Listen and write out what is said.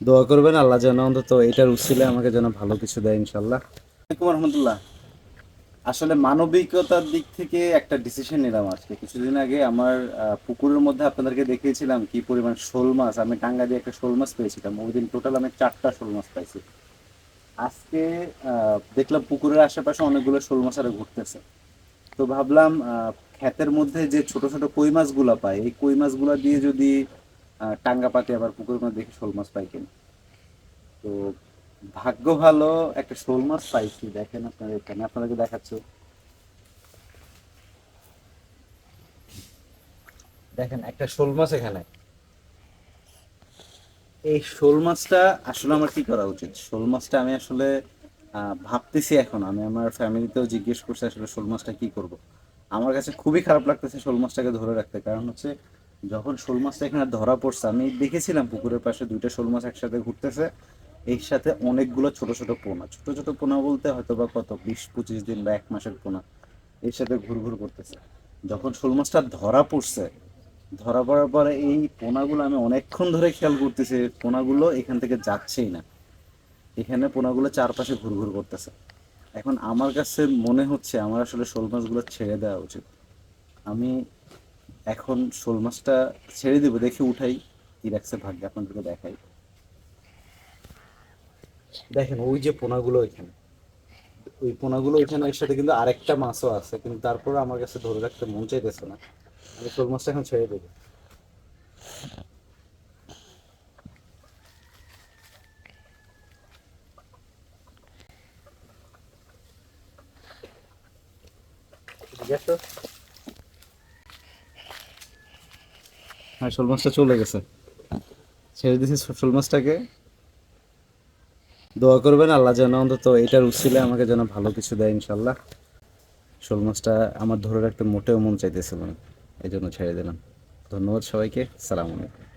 দোয়া করবেন আল্লাহ যেন অন্তত এটার উচিলে আমাকে যেন ভালো কিছু দেয় ইনশাল্লাহ রহমতুল্লাহ। আসলে মানবিকতার দিক থেকে একটা ডিসিশন নিলাম আজকে। কিছুদিন আগে আমার পুকুরের মধ্যে আপনাদেরকে দেখিয়েছিলাম কি পরিমাণ শোল মাছ। আমি টাঙ্গা দিয়ে একটা শোল মাছ পেয়েছিলাম। ওই দিন টোটাল আমি চারটা শোল মাছ পাইছি। আজকে আহ, দেখলাম পুকুরের আশেপাশে অনেকগুলো শোল মাছ আরও ঘুরতেছে। তো ভাবলাম আহ, ক্ষেতের মধ্যে যে ছোট ছোট কই মাছগুলো পাই এই কই মাছগুলো দিয়ে যদি টাঙ্গা পাতি আবার পুকুরের মধ্যে দেখি শোল মাছ পাই কিনা। তো ভাগ্য ভালো, একটা শোল মাছ পাইছি, দেখেন আপনার এখানে, আপনাদেরকে দেখাচ্ছ। দেখেন, একটা শোল মাছ এখানে। এই শোল মাছটা আসলে আমার কি করা উচিত? শোল মাছটা আমি আসলে ভাবতেছি এখন, আমি আমার ফ্যামিলিতেও জিজ্ঞেস করছি আসলে শোল মাছটা কি করব। আমার কাছে খুবই খারাপ লাগতেছে শোল মাছটাকে ধরে রাখতে, কারণ হচ্ছে যখন শোল মাছটা এখানে ধরা পড়ছে, আমি দেখেছিলাম পুকুরের পাশে দুইটা শোল মাছ একসাথে ঘুরতেছে। এর সাথে অনেকগুলো ছোট ছোট পোনা। ছোট ছোট পোনা বলতে হয়তো বা কত, বিশ, পঁচিশ দিন বা এক মাসের পোনা। এর সাথে ঘুরঘুর করতেছে। যখন শোল মাছটা ধরা পড়ছে, ধরা পড়ার পরে এই পোনাগুলো আমি অনেকক্ষণ ধরে খেয়াল করতেছি, পোনাগুলো এখান থেকে যাচ্ছেই না। এখানে পোনাগুলো চারপাশে ঘুরঘুর করতেছে। এখন আমার কাছে মনে হচ্ছে আমার আসলে শোল মাছগুলো ছেড়ে দেওয়া উচিত। আমি এখন শোল মাছটা ছেড়ে দিব, দেখি উঠাই রাখছে ভাগ্যে আপনাদেরকে দেখাই। দেখেন, ওই যে পোনাগুলো এখানে ওই পোনাগুলো ওইখানে এর সাথে কিন্তু আরেকটা মাছও আছে, কিন্তু তারপরে আমার কাছে ধরে রাখতে মন চাইতেছে না। আমি শোল মাছটা এখন ছেড়ে দেবো। হ্যাঁ শোল মাছটা চলে গেছে। ছেড়ে দিয়েছি শোল মাছটাকে। দোয়া করবেন, আল্লাহ যেন অন্তত এটার উচিলে আমাকে যেন ভালো কিছু দেয় ইনশাল্লাহ শোল মাছটা আমার ধরে রাখতে মোটেও মন চাইতেছিল না। এই জন্য ছেড়ে দিলাম। ধন্যবাদ সবাইকে। সালাম আলাইকুম।